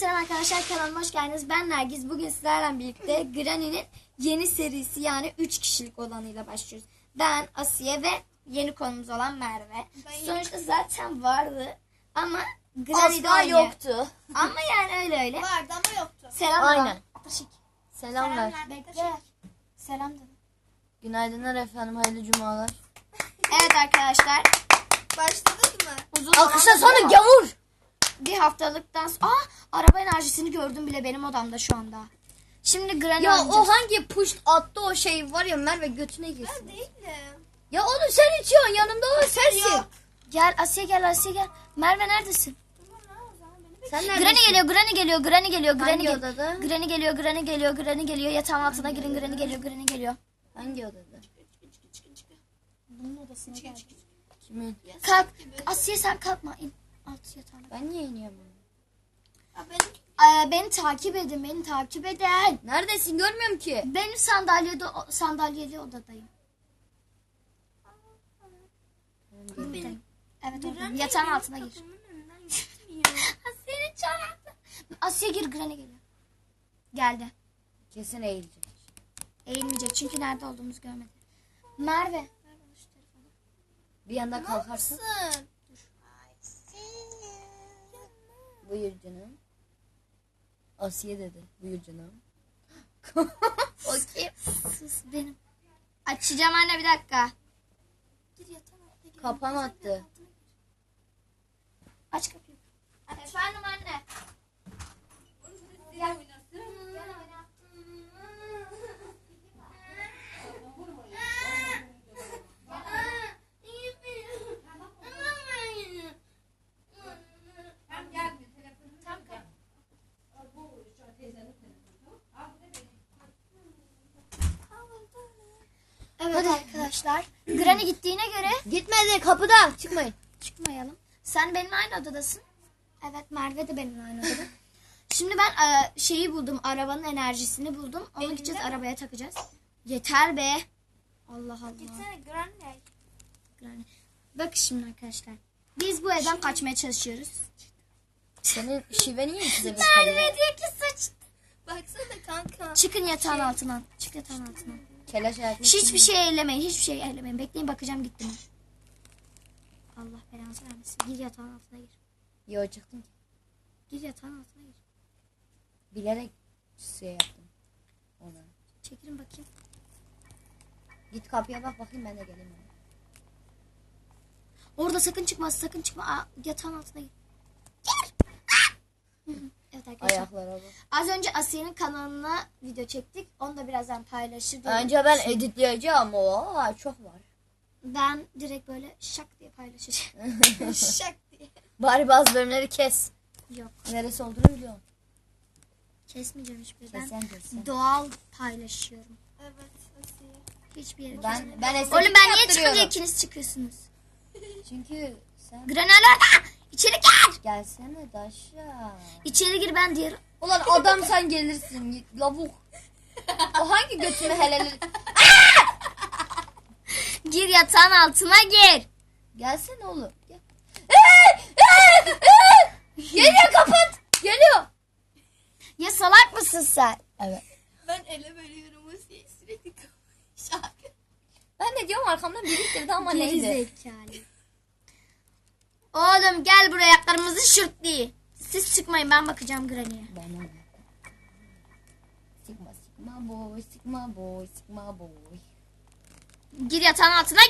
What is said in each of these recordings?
selam arkadaşlar kanalıma hoş geldiniz. Ben Nergiz. Bugün sizlerle birlikte Granny'nin yeni serisi yani 3 kişilik olanıyla başlıyoruz. Ben Asiye ve yeni konumuz olan Merve. Sonuçta zaten vardı ama Granny'de Asla yoktu. Ama yani öyle öyle. Vardı ama yoktu. Selam Aynen. Taşık. Selam ver. Bekle. Selam dedim. Günaydınlar efendim. Hayırlı cumalar. Evet arkadaşlar. Başladık mı? Uzun Alkışla sonra gavur. Bir haftalıktan sonra... Aa araba enerjisini gördüm bile benim odamda şu anda. Şimdi Granny Ya oynayacağız. o hangi push attı o şey var ya Merve götüne Ben girsin. değilim. Ya onu sen içiyorsun yanımda o sensin. Yok. Gel Asiye gel Asiye gel. Merve neredesin? Sen Granny geliyor, Granny geliyor, Granny geliyor, Granny Hangi geliyor. odada? Granny geliyor, Granny geliyor, Granny geliyor. Yatağın altına girin, Granny geliyor, Granny geliyor. Hangi odada? Bunun odasına gel. Kimin? Kalk. Asiye sen kalkma. İn. Alt yatağına. Ben niye iniyorum? Ya Ee, beni takip edin, beni takip edin. Neredesin görmüyorum ki. Benim sandalyede, sandalyeli odadayım. Buradayım. Evet oradayım. Yatağın altına gir. Asiye'nin çoraplı. Asiye gir, Granny geliyor. Geldi. Kesin eğilecek. Eğilmeyecek çünkü nerede olduğumuzu görmedi. Merve. Bir yanda kalkarsın. Nasılsın? Buyur canım. Asiye dedi. Buyur canım. o kim? Sus benim. Açacağım anne bir dakika. Gir yatağın altına gir. Kapan attı. Aç kapıyı. Efendim anne. Gel. Gel oyna. Evet arkadaşlar. Granny gittiğine göre Gitmedi kapıda. Çıkmayın. çıkmayalım. Sen benim aynı odadasın. Evet Merve de benim aynı odada. Şimdi ben e, şeyi buldum. Arabanın enerjisini buldum. Onu gideceğiz arabaya takacağız. Yeter be. Allah Allah. Gitsene Granny. Granny. Bak şimdi arkadaşlar. Biz bu evden kaçmaya çalışıyoruz. Senin şive niye size bir Merve diye ki sıç. Baksana kanka. Çıkın yatağın altından. Çık yatağın altından. Keleş ayaklı. Hiçbir şey ellemeyin. Hiçbir şey ellemeyin. Bekleyin bakacağım gitti mi? Allah belanızı vermesin. Gir yatağın altına gir. Yo çıktım ki. Gir yatağın altına gir. Bilerek şey yaptım. Ona. Çekilin bakayım. Git kapıya bak bakayım ben de geleyim. Orada sakın çıkma, sakın çıkma. Aa, yatağın altına gir. Gel. Evet arkadaşlar. Ayaklara bak. Az önce Asiye'nin kanalına video çektik. Onu da birazdan paylaşır. diye- Önce ben editleyeceğim o. çok var. Ben direkt böyle şak diye paylaşacağım. Şak diye. Bari bazı bölümleri kes. Yok Neresi olduğunu biliyorum. kesmeyeceğim hiçbir. Ben Kesen kesen. doğal paylaşıyorum. Evet Asiye. Hiçbir yere Ben, kesmiyorum. ben estetik Oğlum ben niye yaptırıyorum. çıkınca ikiniz çıkıyorsunuz? Çünkü sen Granny orada! İçeri gir! gelsene Daşa. İçeri gir ben diğer... Ulan adam sen gelirsin lavuk. O hangi götünü helal Gir yatağın altına gir. Gelsene oğlum. Gel. Geliyor kapat. Geliyor. Ya salak mısın sen? Evet. Ben ele veriyorum Asiye sürekli şarkı. Ben de diyorum arkamdan biriktirdi ama neydi? zekalı. Oğlum gel buraya kırmızı şortlu. Siz çıkmayın ben bakacağım Granny'e. Bana ne? Sigma sigma boy sigma boy sigma boy. Gir yatağın altına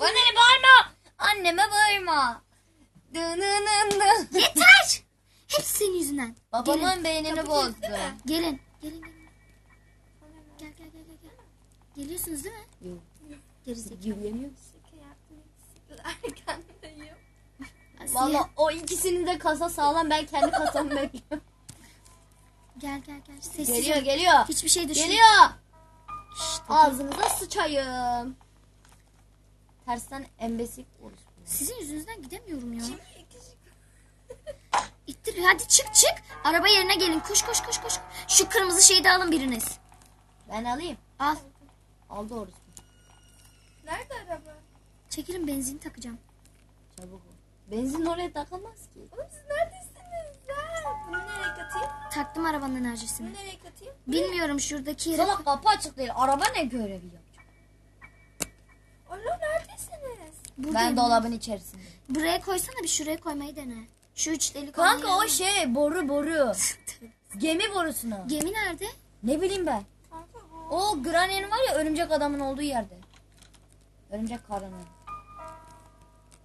bana ne bağırma. Anneme bağırma. Dınınındı. Yeter. Hepsi senin yüzünden. Babamın beynini bozdu. Gelin. Gelin. Gelin. Gel gel gel gel. gel. Geliyorsunuz değil mi? Yok. Gerizekalı. Yürüyemiyorum. Şaka yaptım. Valla o ikisinin de kasa sağlam ben kendi kasamı bekliyorum. Gel gel gel. Sessiz. Geliyor ol. geliyor. Hiçbir şey düşün. Geliyor. Şşt, Ağzınıza sıçayım. Tersten embesik olur. Sizin yüzünüzden gidemiyorum ya. İttir. Hadi çık çık. Araba yerine gelin. Koş koş koş koş. Şu kırmızı şeyi de alın biriniz. Ben alayım. Al. Aldı orası. Nerede araba? Çekilin benzin takacağım. Çabuk ol. Benzin oraya takılmaz ki. Oğlum siz neredesiniz ya? Bu ne taktım arabanın enerjisini. Bunu nereye katayım? Bilmiyorum şuradaki yere. Sana kapı açık değil. Araba ne görevi yapacak? Alo neredesiniz? Buradayım. Ben dolabın içerisinde. Buraya koysana bir şuraya koymayı dene. Şu üç delik Kanka o şey boru boru. Gemi borusunu. Gemi nerede? Ne bileyim ben. Kanka bu. O Granny'nin var ya örümcek adamın olduğu yerde. Örümcek karının.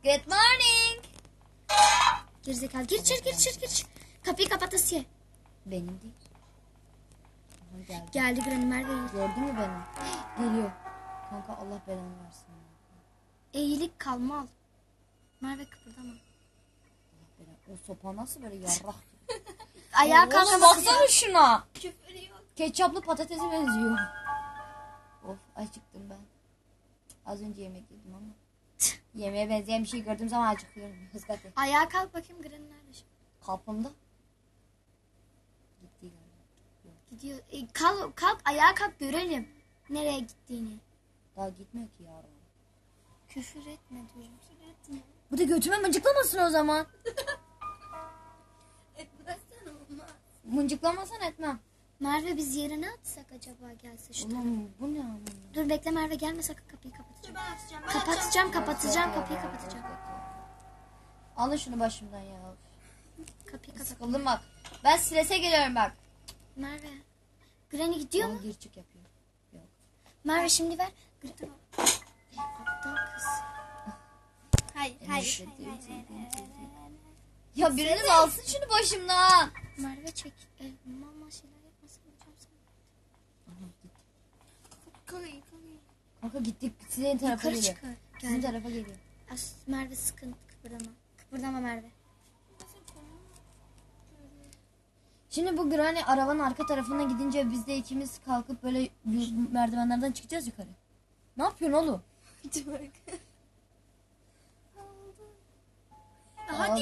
Good morning. Gerizekalı. Gir içeri gir içeri gir. Kapıyı kapat Asiye. Benim değil. Aha, geldi. Geldi Granny Merve eğil. Gördün mü beni? Geliyor. Kanka Allah belanı versin. Eğilik kalma al. Merve kıpırdama. O sopa nasıl böyle yarrak? Ayağa kalkma. baksana şuna. Küfür yok. Ketçaplı patatese benziyor. Of acıktım ben. Az önce yemek yedim ama. Yemeğe benzeyen bir şey gördüğüm zaman acıkıyorum. Hızlatı. Ayağa kalk bakayım Granny nerede şimdi? Kalpımda. Gitti. Gidiyor. E, kalk, kalk ayağa kalk görelim. Nereye gittiğini. Daha gitmiyor ki ya. Küfür etme diyorum. Bu da götüme mıncıklamasın o zaman. Etmezsen olmaz. Mıncıklamasan etmem. Merve biz yere ne atsak acaba gelse şu Oğlum bu ne ama? Dur bekle Merve gelme sakın Dur ben açacağım. Ben açacağım. Kapatacağım kapatacağım kapıyı kapatacağım. Alın şunu başımdan ya. Kapıyı kapat. Sıkıldım bak. Ben strese geliyorum bak. Merve. Granny gidiyor mu? Onu gir çık yapıyor. Yok. Merve şimdi ver. Aptal kız. Hayır hayır. hayır, Hayır, hayır, hayır, hayır, hayır. Ya biriniz alsın şunu başımdan. Merve çek. E, mama şeyler yapmasın. hocam sana. Kalayım. Kanka gittik. Sizin tarafa Yukarı geliyor. çıkar. Sizin Geldi. tarafa geliyor. As Merve sıkın. Kıpırdama. Kıpırdama Merve. Şimdi bu Granny arabanın arka tarafına gidince biz de ikimiz kalkıp böyle merdivenlerden çıkacağız yukarı. Ne yapıyorsun oğlum? Hadi bak. Hadi.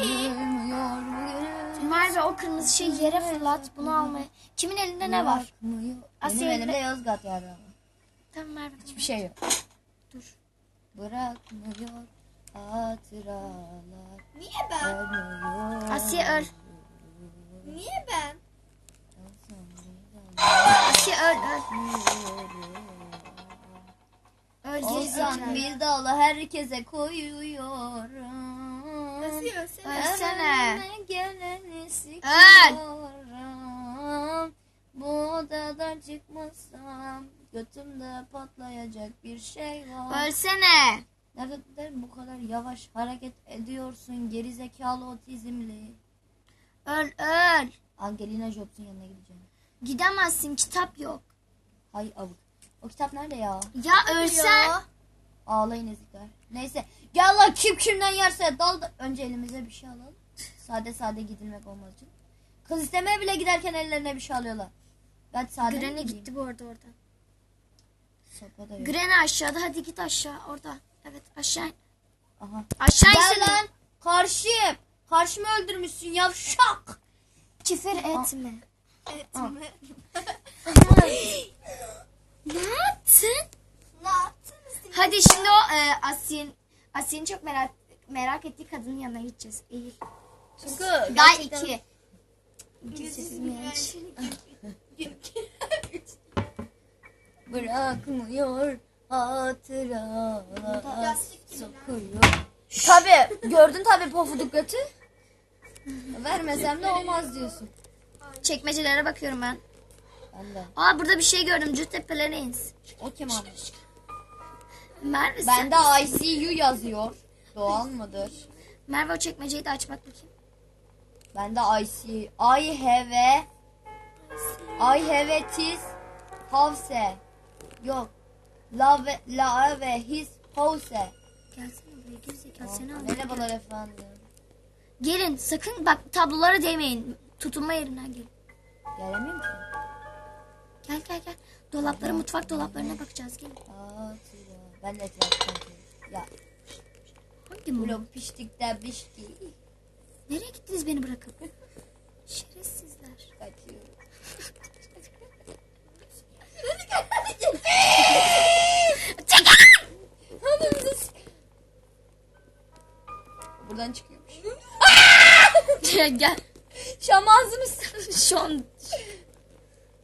Merve o kırmızı şeyi yere fırlat. Bunu almaya. Kimin elinde ne var? Benim Asya elimde Yozgat yarı. Tamam Merve. Hiçbir şey yok. Dur. Bırakmıyor hatıralar. Niye ben? Asiye öl. Niye ben? Asiye öl öl. Öl gerizekalı. bir dal herkese koyuyorum. Nasıl ölsene? Ölsene. Geleni sikiyorum. Bu odadan çıkmasam götümde patlayacak bir şey var. Ölsene. Neden bu kadar yavaş hareket ediyorsun geri zekalı otizmli? Öl öl. Angelina Jobs'un yanına gideceğim. Gidemezsin kitap yok. Hay avuk. O kitap nerede ya? Ya ölsen. Ağlayın ezikler. Neyse. Gel lan kim kimden yerse dal da önce elimize bir şey alalım. Sade sade gidilmek olmaz için. Kız istemeye bile giderken ellerine bir şey alıyorlar. Ben sade Granny gitti bu arada oradan. Sopa da yok. Granny aşağıda hadi git aşağı orada. Evet aşağı. Aha. Aşağı Gel lan. Karşıyım. Karşımı öldürmüşsün yavşak. Küfür etme. Etme. Ne yaptın? Ne yaptınız? Hadi şimdi o e, Asin Asin'i çok merak merak ettiği kadının yanına gideceğiz. Eğil. Çünkü Daha iki. Bırakmıyor hatıralar sokuyor. Tabi gördün tabi pofuduk götü. Vermesem de olmaz diyorsun. Çekmecelere bakıyorum ben. Ben de. Aa burada bir şey gördüm. Cüttepeler ins. O kim almış? Merve sen- Bende ICU yazıyor. Doğal mıdır? Merve o çekmeceyi de aç bak bakayım. Bende ICU. I have a I have a his house. Yok. Love la ve his house. Gelsene buraya gerizekalı seni al. Merhabalar efendim. Gelin sakın bak tablolara değmeyin. Tutunma yerinden gelin. Gelemiyorum ki. Gel gel gel. Dolaplara mutfak dolaplarına bakacağız gelin. Hatıra. Ben de etrafı Ya Hangi mu? blok piştikten pişti. Nereye gittiniz beni bırakıp? Şerefsizler. Kaçıyorum. Buradan çıkıyormuş. gel. Şu cam ağzını şu an.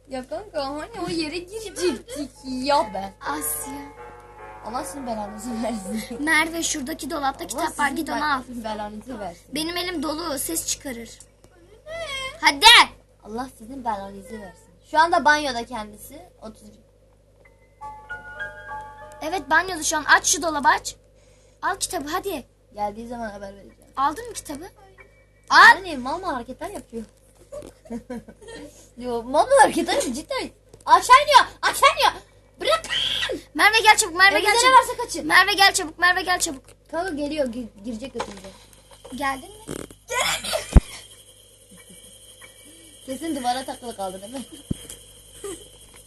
Ya kanka hani o yere girecektik ya ben. Asya. Allah sizin belanızı versin. Merve şuradaki dolapta kitap var git onu al. sizin belanızı versin. Benim elim dolu ses çıkarır. Hadi. Allah sizin belanızı versin. Şu anda banyoda kendisi. 30 Evet banyoda şu an aç şu dolabı aç. Al kitabı hadi. geldiği zaman haber vereceğim. Aldın mı kitabı? Al. Hani mal mal hareketler yapıyor. Yo mal mal hareketler yapıyor cidden. Aşağı iniyor. Aşağı iniyor. Bırak. Merve gel çabuk Merve Elinizde gel çabuk. varsa kaçın. Merve gel çabuk Merve gel çabuk. Kanka geliyor gi- girecek götümüze. Geldin mi? Kesin duvara takılı kaldı değil mi?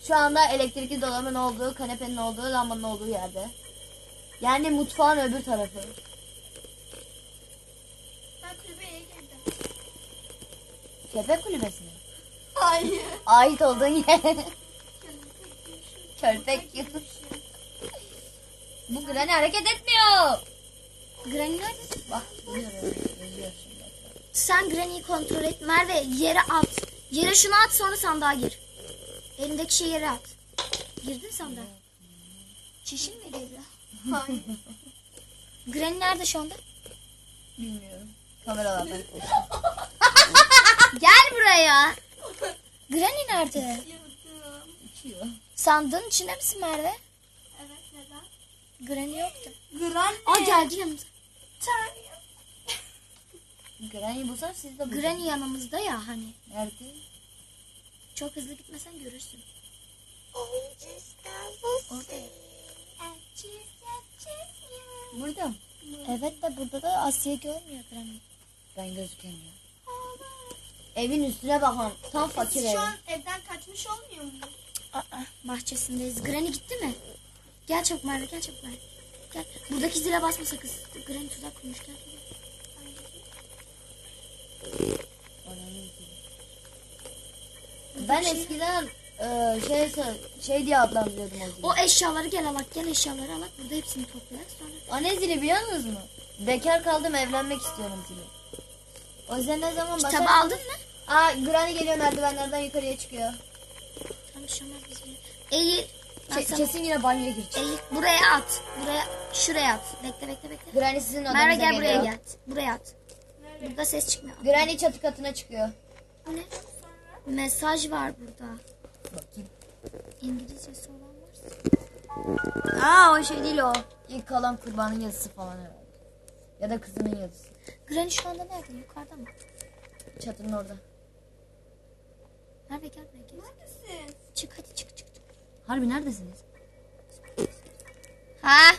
Şu anda elektrikli dolabın olduğu, kanepenin olduğu, lambanın olduğu yerde. Yani mutfağın öbür tarafı. Ben kulübeye girdim. Köpek kulübesi mi? Hayır. Ait olduğun yer. Köpek gibi. Bu Granny hareket etmiyor. Granny nerede? Bak biliyorum. Sen Granny'yi kontrol et. Merve yere at. Yere şunu at sonra sandığa gir. Elindeki şeyi yere at. Girdin sandığa. Çişin mi geliyor? Hayır. Granny nerede şu anda? Bilmiyorum. Kameralardan. Gel buraya. Granny nerede? İçiyor. Sandığın içinde misin Merve? Evet neden? Granny yoktu. Granny. Aa geldi yanımıza. Tanrım. Granny bulsam siz de bulun. Granny yanımızda ya hani. Nerede? Çok hızlı gitmesen görürsün. Orada. Burada mı? Evet de burada da Asya görmüyor Granny. Ben gözükemiyorum. Evin üstüne bakın. Tam fakir Biz ev. şu an evden kaçmış olmuyor muyuz? Aa, bahçesindeyiz. Granny gitti mi? Gel çabuk Merve gel çabuk Merve. Gel. Buradaki zile basma sakız. Granny tuzak kurmuş gel. Ben eskiden e, şey şey diye adlandırıyordum o zili. O eşyaları gel alak gel eşyaları alak. Burada hepsini toplayak sonra. O ne zili biliyor musunuz mu? Bekar kaldım evlenmek istiyorum zili. O yüzden ne zaman Kitabı basar... aldın mı? Aa Granny geliyor merdivenlerden yukarıya çıkıyor. Tamam şu an biz Eğil. Ke- sana- kesin yine banyoya girecek. Eğil. Buraya at. Buraya şuraya at. Bekle bekle bekle. Granny sizin odanıza Merve gel buraya geliyor. gel. Buraya at. Burada ses çıkmıyor. Granny çatı katına çıkıyor. Ne? Mesaj var burada. Bakayım. İngilizcesi olan varsa. Aa o şey değil o. İlk kalan kurbanın yazısı falan herhalde. Ya da kızının yazısı. Granny şu anda nerede? Yukarıda mı? Çatının orada. Merve gel buraya gel. Neredesin? Çık hadi çık çık. çık. Harbi neredesiniz? Ha?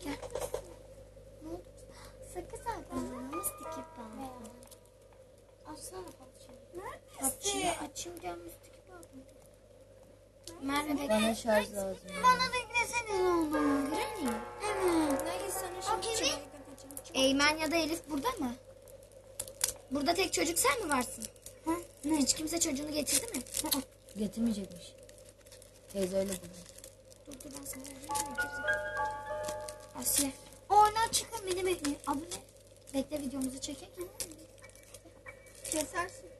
Gel. Diyorum üstteki bağlı. Merve bekle. Bana şarj lazım. Bana da yüklesene ne oldu? Granny. Evet. Nergis sana şimdi çevirip atacağım. Eymen ya da Elif burada mı? Burada tek çocuk sen mi varsın? Ha? Hiç kimse çocuğunu getirdi mi? Getirmeyecekmiş. Teyze öyle dedi. Dur dur ben sana vereyim, getirdim. Asiye. Oyna çıkın beni bekle. Adı ne? Bekle videomuzu çekek. Kesersin.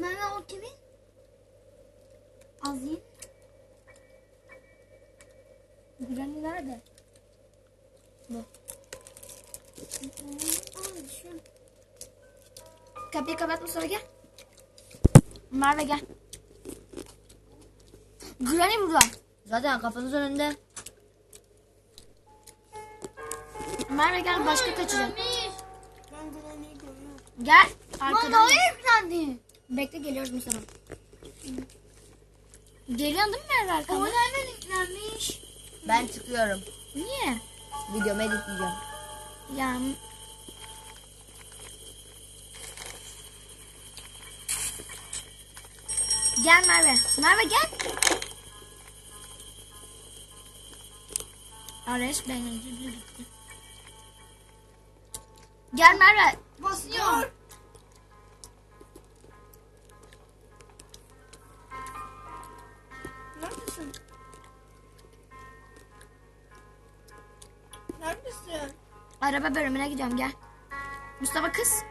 Merve o kimin? Azim. Granny nerede? Bu. Aa, şu. Kapıyı kapat Mustafa gel. Merve gel. Granny burada. Zaten kafanız önünde. Merve gel başka kaçacak. Ben Granny'yi görüyorum. Gel. Arkadan. yüklendi. Bekle geliyoruz Mustafa. Geliyorsun değil mi Merve arkamda? hemen yüklenmiş. Ben çıkıyorum. Niye? Videomu editleyeceğim. Ya Gel Merve. Merve gel. Ares beğenici bir gitti. Gel Merve. Basıyor. Neredesin? Araba bölümüne gidiyorum gel. Mustafa kız.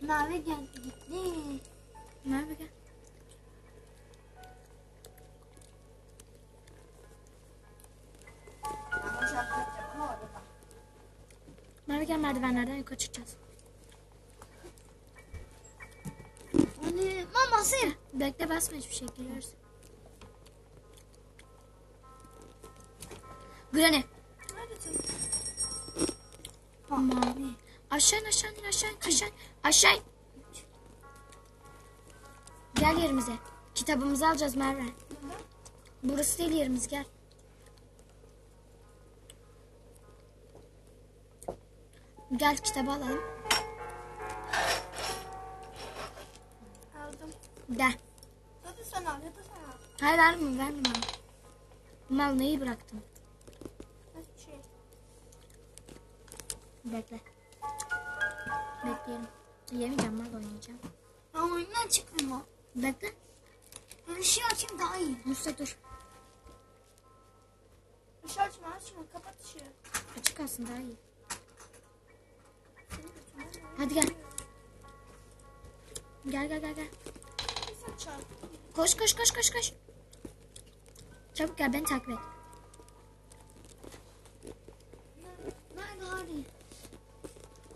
Mavi geldi gitti. Merve gel. Merve gel merdivenlerden yukarı çıkacağız. Anne mama sen. Bekle basma hiçbir şey geliyoruz. Granny. Mavi. Aşağı in aşağı in aşağı in aşağı in aşağı in. Gel yerimize. Kitabımızı alacağız Merve. Burası değil yerimiz gel. Gel kitabı alalım. Aldım. Gel. Hadi sen al ya da sen al. Hayır verme verme bana. Mal neyi bıraktım? Hiçbir şey. Bekle. Bekleyelim. Yemeyeceğim mal oynayacağım. Ben oyundan çıkmıyor. Bekle. Ben ışığı açayım daha iyi. Mustafa dur. Işığı açma açma kapat ışığı. Açık kalsın daha iyi. Hadi gel. Gel gel gel gel. Koş koş koş koş koş. Çabuk gel beni takip et. Nerede Harry?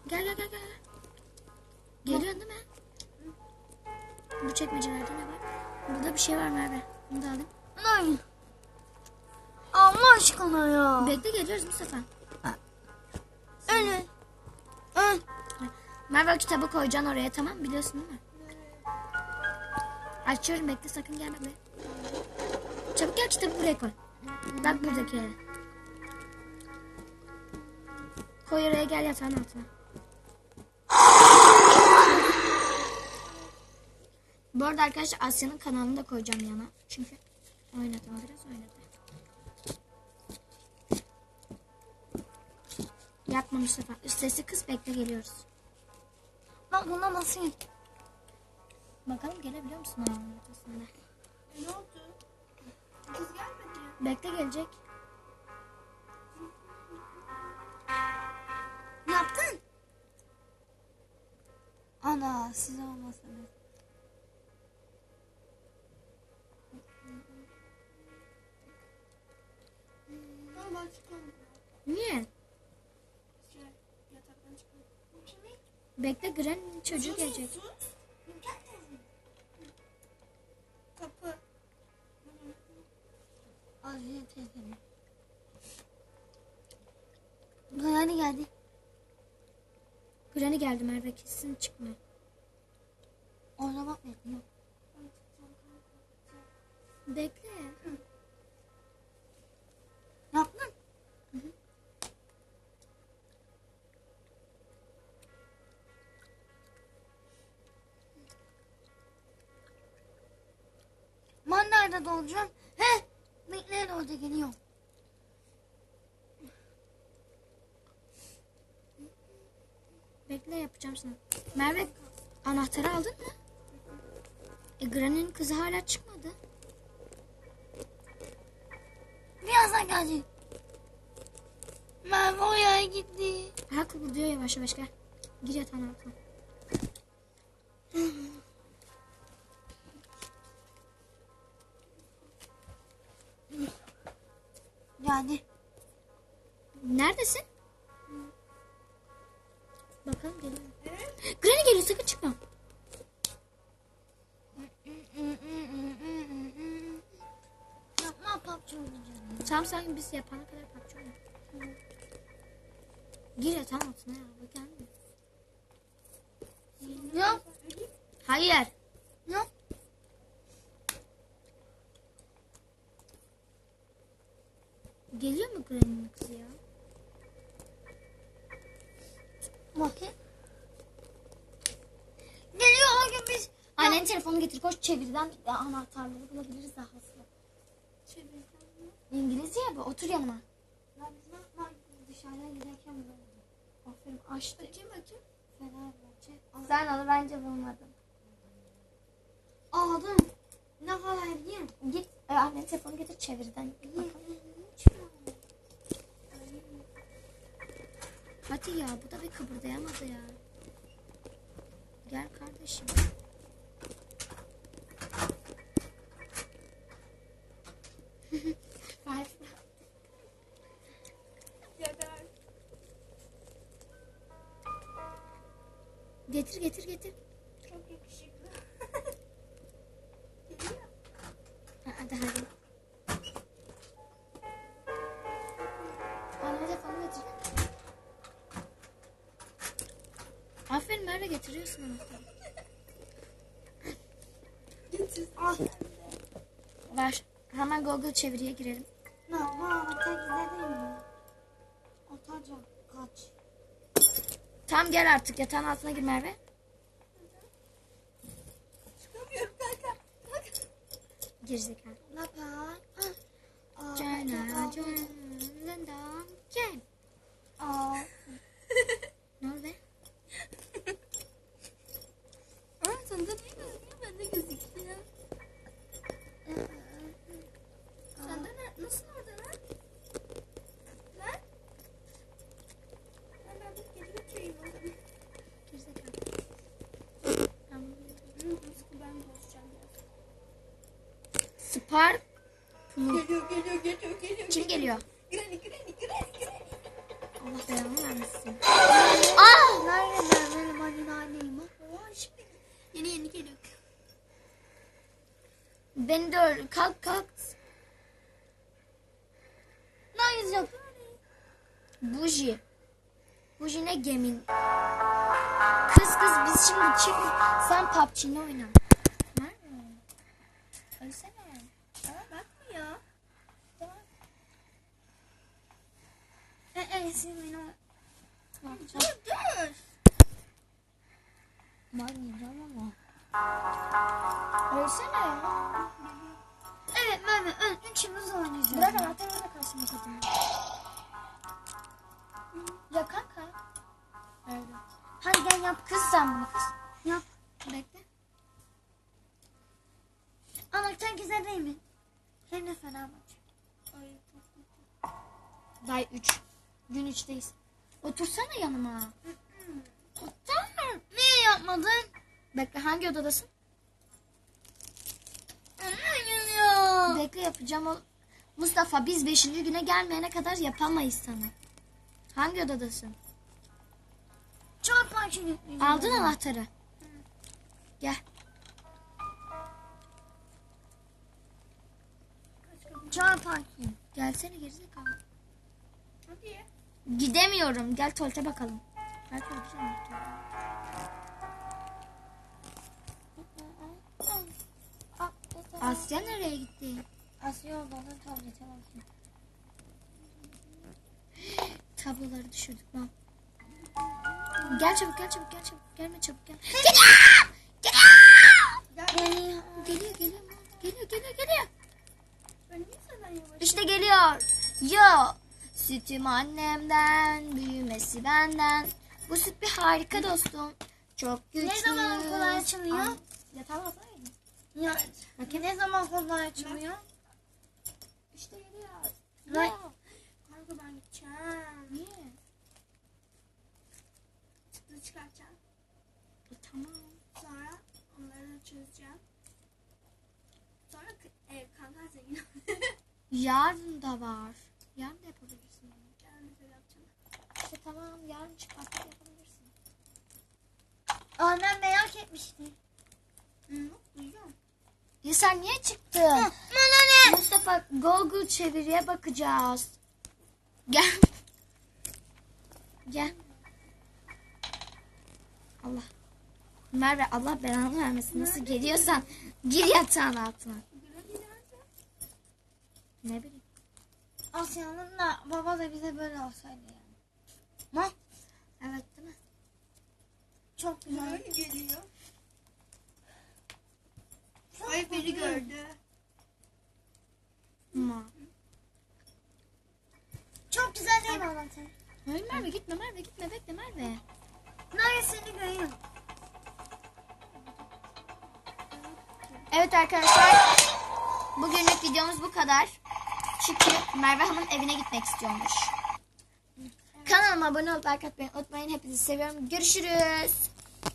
Gel gel gel gel. Geliyorsun değil mi? Bu çekmecelerde ne var? Burada bir şey var Merve. Bunu da alayım. Hayır. Allah aşkına ya. Bekle geliyoruz Mustafa. Öyle. Merve o kitabı koyacaksın oraya tamam biliyorsun değil mi? Açıyorum bekle sakın gelme buraya. Çabuk gel kitabı buraya koy. Bak buradaki yere. Koy oraya gel yatağın altına. Bu arada arkadaşlar Asya'nın kanalını da koyacağım yana. Çünkü oynadım biraz oynadım. Yapma Mustafa. Üst sesi kız bekle geliyoruz. Ben buna nasıl Bakalım gelebiliyor musun ağanın ortasında? Ne oldu? Kız gelmedi. Bekle gelecek. Ne yaptın? Ana siz olmasanız. Niye? Bekle Granny'nin çocuğu gelecek. Kapı. Azize teyze mi? Granny geldi. Granny geldi Merve kesin çıkma. Oynamak mı yapıyor? Bekle. Ne nerede dolacağım? He? Bekleyin orada geliyorum. Bekle yapacağım sana. Merve anahtarı aldın mı? E Granny'nin kızı hala çıkmadı. Birazdan gelecek. Merve oraya gitti. Ha kıpırdıyor yavaş yavaş gel. Gir yatağın altına. Yani Neredesin? Bakalım geliyor. Granny geliyor sakın çıkma. yapma PUBG oynayacağım. Tamam sen biz yapana kadar bakacağım. Gir yatağın altına ya. Gelmiyor. Yok. Hayır. Yok. Geliyor mu Granny'nin kızı ya? Bakayım. Geliyor o gün biz. Annenin çeviriden anahtarları bulabiliriz daha hızlı. İngilizce ya bu otur yanıma. Ya biz ne yapmak dışarıdan giderken bulamadık. Aferin açtı. Bakayım bakayım. Fenerbahçe. Sen onu bence bulmadın. Aldım. Ne kadar diyeyim? Git Ee, annen telefonu getir çeviriden. Bakalım. Hadi ya bu da bir kıpırdayamadı ya. Gel kardeşim. Var. Yeter. Getir getir getir. Çok yakışıklı. Ha, Hadi hadi. Bana telefonu getir. Aferin Merve getiriyorsun anahtarı. Getir. Al. Ver. Hemen Google çeviriye girelim. Ne yapma? Tek değil mi? Atacağım. Kaç. Tam gel artık yatağın altına gir Merve. Çıkamıyorum kanka. Ne yapar? Aa, Cana canından gel. Aa. Ne oldu be? Aa, sende niye gözüküyor? Bende gözüküyor. Sende ne? Nasıl orada lan? Lan? Lan ben bir geri götüreyim o zaman. Gerizekalı. Tamam. Hı, Rızkı ben bozacağım biraz. Spark. Geliyor, geliyor, geliyor, geliyor. Kim geliyor? Granny, granny, granny, granny. Allah belanı vermesin. Aa! Nerede benim anne anneyim? Oha şimdi yeni yeni geliyor. Beni de öyle. Kalk kalk. Ne yazacağım? Buji. Buji ne gemin? Kız kız biz şimdi çık. Sen PUBG'ni oyna. Nerede? Ölsene. Aa, bakmıyor. Tamam. Sen beni. Dur, dur. Ben yiyeceğim ama. Ölsene ya. Evet, Merve, ön, üçümüz oynayacağız. Bırak anahtarı orada kalsın bakalım. Ya kanka. Nerede? Hadi gel yap kız sen bunu kız. Yap. Bekle. Anahtar güzel değil mi? Hem de Fenerbahçe. Ay, Day 3. Gün 3'teyiz. Otursana yanıma. Otur. Niye yapmadın? Bekle hangi odadasın? Aman ya. Bekle yapacağım o. Mustafa biz 5. güne gelmeyene kadar yapamayız sana. Hangi odadasın? Parça yükleyeceğim. Aldın anahtarı. Gel. Çağır parkayım. Gelsene gerizekalı. Hadi. Gidemiyorum. Gel tuvalete bakalım. Gel tuvalete bakalım. Asya nereye gitti? Asya odanın tablete bakayım. Tabloları düşürdük lan. Gel çabuk gel çabuk gel çabuk. Gelme çabuk gel. Geliyor. Geliyor geliyor. Geliyor geliyor geliyor. Ben niye senden yavaş? İşte geliyor. Yo. Sütüm annemden, büyümesi benden. Bu süt bir harika dostum. Çok güçlü. Ne zaman kolay açılıyor? Ay, Yatağa baksana. Ya, ne zaman kollar açılıyor? İşte geliyor. Ne? Yo. Kanka ben gideceğim. Niye? Çıktı çıkartacağım. E, tamam. Sonra onları çözeceğim. Sonra e, kanka zengin Yarın da var. Yarın da yapabilirsin. Yarın güzel yapacağım. İşte tamam yarın çıkartıp yapabilirsin. Annem merak etmişti. Hı, duyuyorum. Ya sen niye çıktın? Bana ne? Mustafa Google çeviriye bakacağız. Gel. Gel. Allah. Merve Allah belanı vermesin. Nasıl geliyorsan gir yatağın altına. Ne bileyim. Asya'nın da baba da bize böyle olsaydı Ma? Evet değil mi? Çok güzel. geliyor. Ay beni gördü. Ma. Çok güzel değil mi anahtar? Hayır Merve gitme Merve gitme bekle Merve. Nerede seni görüyorum? Evet arkadaşlar Bugünlük videomuz bu kadar. Çünkü Merve Hanım evine gitmek istiyormuş. Kanalıma abone olup like atmayı unutmayın. Hepinizi seviyorum. Görüşürüz.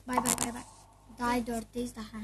Bay bay bay bay. Daha dörtteyiz daha.